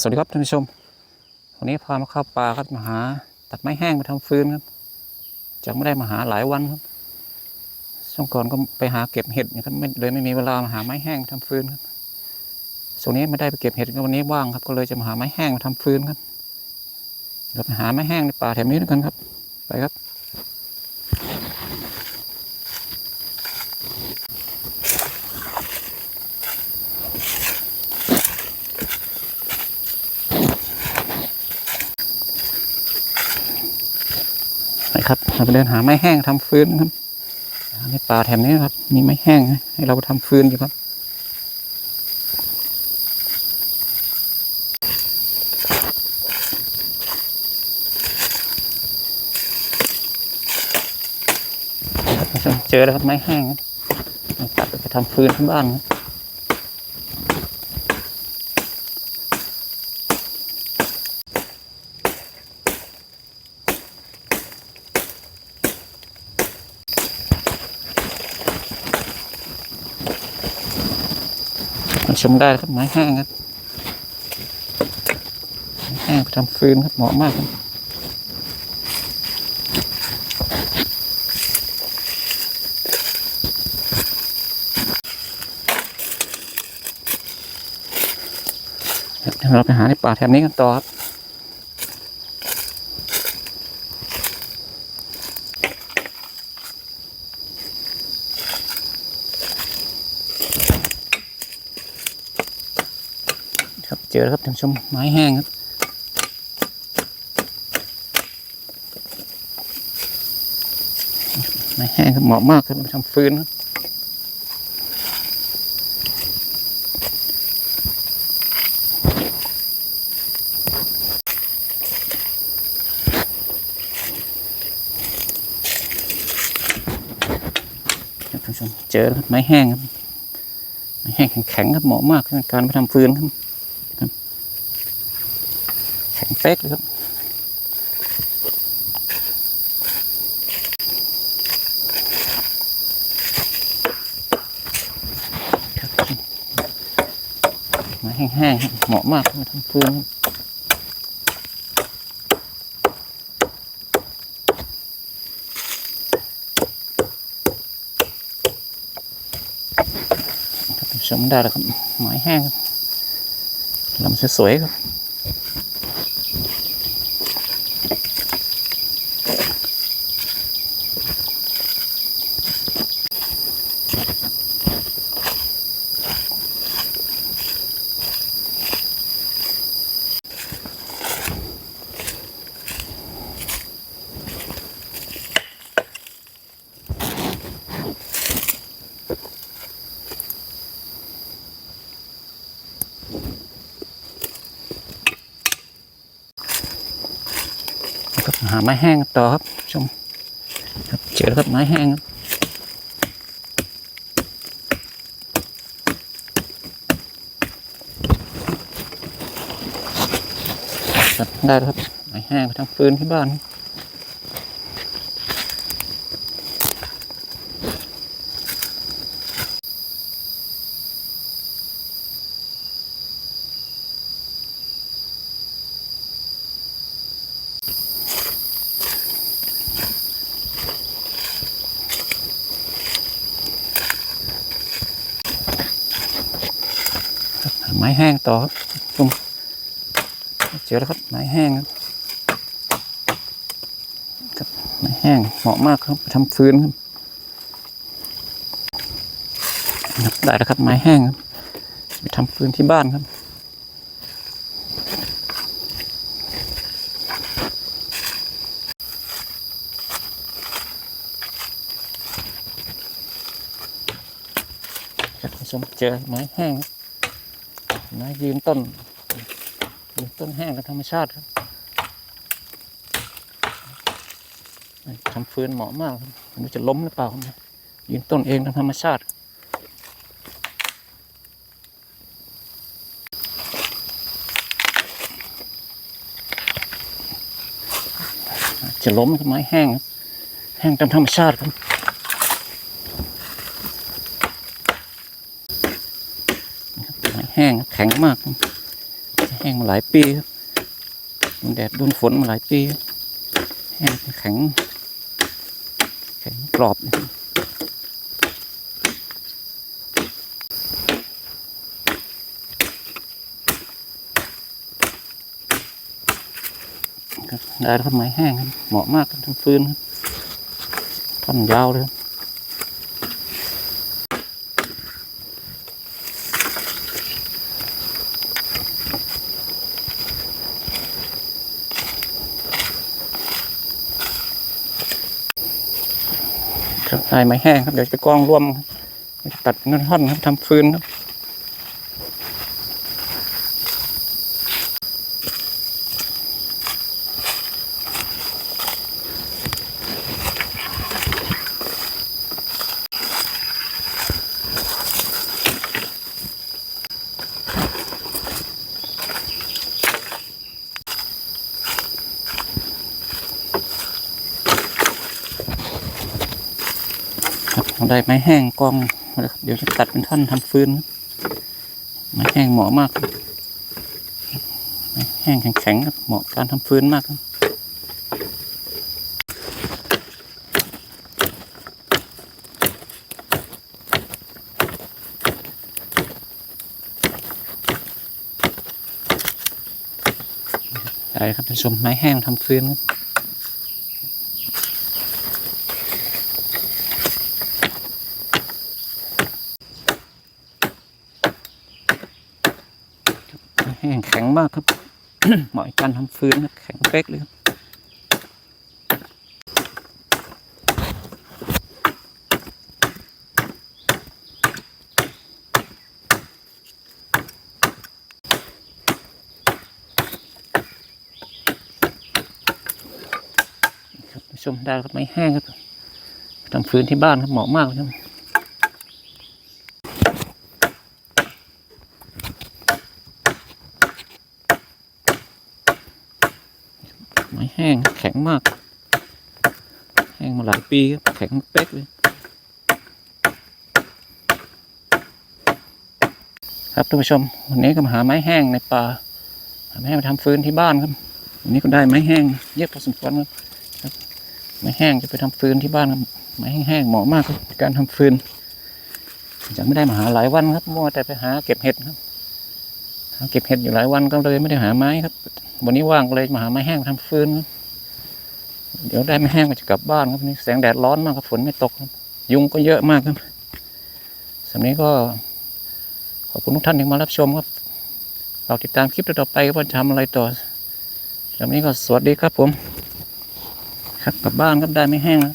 สวัสดีครับท่านผู้ชม วันนี้พามาเข้าป่าครับมาหา ตัดไม้แห้งมาทำฟืนครับจากไม่ได้มาหาหลายวันครับช่วงก่อนก็ไปหาเก็บเห็ดนะครับไม่เลยไม่มีเวลามาหาไม้แห้งมาทำฟืนครับส่วนนี้ไม่ได้ไปเก็บเห็ดก็วันนี้ว่างครับ ก็เลยจะมาหาไม้แห้งมาทำฟืนครับเราไปหาไม้แห้งในป่าแถวนี้ด้วยกันครับ ไปครับ ไปครับ เราไปเดินหาไม้แห้งทำฟืนครับในป่าแถวนี้ครับ มีไม้แห้งให้เราไปทำฟืนอยู่ครับเจอแล้วครับไม้แห้งตัดไปทำฟืนที่บ้านครับ ชมได้ครับไม้แห้งครับไม้แห้งไปทำฟืนครับเหมาะมากครับเดี๋ยวเราไปหาในป่าแถบนี้กันต่อครับเจอแล้วครับท่านผู้ ชมไม้แห้งครับไม้แห้งครับเหมาะมากครับมาทำฟืนครับครับท่านผู้ชมเจอไม้แห้งครับไม้แห้งแข็งๆครับเหมาะมากในการไปทำฟืนครับ เป๊กเลยครับไม้แห้งๆเหมาะมากมาทำฟืนครับท่านผู้ชมได้แล้วครับไม้แห้งครับลำสวยๆครับ ครับหาไม้แห้งต่อครับชมครับเจอครับไม้แห้งครับได้แล้วครับไม้แห้งไปทำฟืนที่บ้าน ม้แห้งต่อครับชมเจอแล้วครับไม้แห้งครับครับไม้แห้งเหมาะมากครับไปทำฟืนครับได้แล้วครับไม้แห้งครับไปทำฟืนที่บ้านครับครับคุณผู้ชมเจอไม้แห้งครับ ไม้ยืนต้นยืนต้นแห้งกับธรรมชาติครับทำฟืนเหมาะมากครับไมันจะล้มหรือเปล่ายืนต้นเองตามธรรมชาติจะล้มไม้แห้งครับแห้งตามธรรมชาติครับ ไม้ แห้งแข็งมากแห้งมาหลายปีครับโดนแดดโดนฝนมาหลายปี แห้งแข็ง แข็งกรอบได้แล้วครับไมแห้งเหมาะมากทำฟืนท่อนยาวเลย ครับครับได้ไม้แห้งครับเดี๋ยวจะกองรวมตัดเงินท่อนครับทำฟืนครับ เราได้ไม้แห้งกองแล้วเดี๋ยวจะตัดเป็นท่อนทำฟืนไม้แห้งเหมาะมากไม้แห้งแข็งๆเหมาะกับการทำฟืนมากครับได้ครับท่านชมไม้แห้งทำฟืนครับ แห้งแข็งมากครับเหมาะกับการทำฟืนครับแข็งเป๊กเลยครับชมด้ครับไม้แห้งครับทำฟืนที่บ้านครับเหมาะมากเลยครับ แห้งแข็งมาก แห้งมาหลายปีครับแข็งเป๊กเลย ครับท่านผู้ชม วันนี้ก็มาหาไม้แห้งในป่าหาไม้แห้งมาทำฟืนที่บ้านครับ วันนี้ก็ได้ไม้แห้งเยอะพอสมควรครับไม้แห้งจะไปทำฟืนที่บ้านครับไม้แห้งๆเหมาะมากครับการทำฟืนยังไม่ได้มาหาหลายวันครับมัวแต่ไปหาเก็บเห็ดครับหาเก็บเห็ดอยู่หลายวันก็เลยไม่ได้หาไม้ครับ วันนี้ว่างเลยมาหาไม้แห้งทำฟืน เดี๋ยวได้ไม้แห้งก็จะกลับบ้านครับนี่แสงแดดร้อนมากครับฝนไม่ตกครับยุงก็เยอะมากครับสำหรับนี้ก็ขอบคุณทุกท่านที่มารับชมครับฝากติดตามคลิปต่อไปว่าจะทำอะไรต่อสำหรับนี้ก็สวัสดีครับผม ครับกลับบ้านครับได้ไม้แห้งแล้ว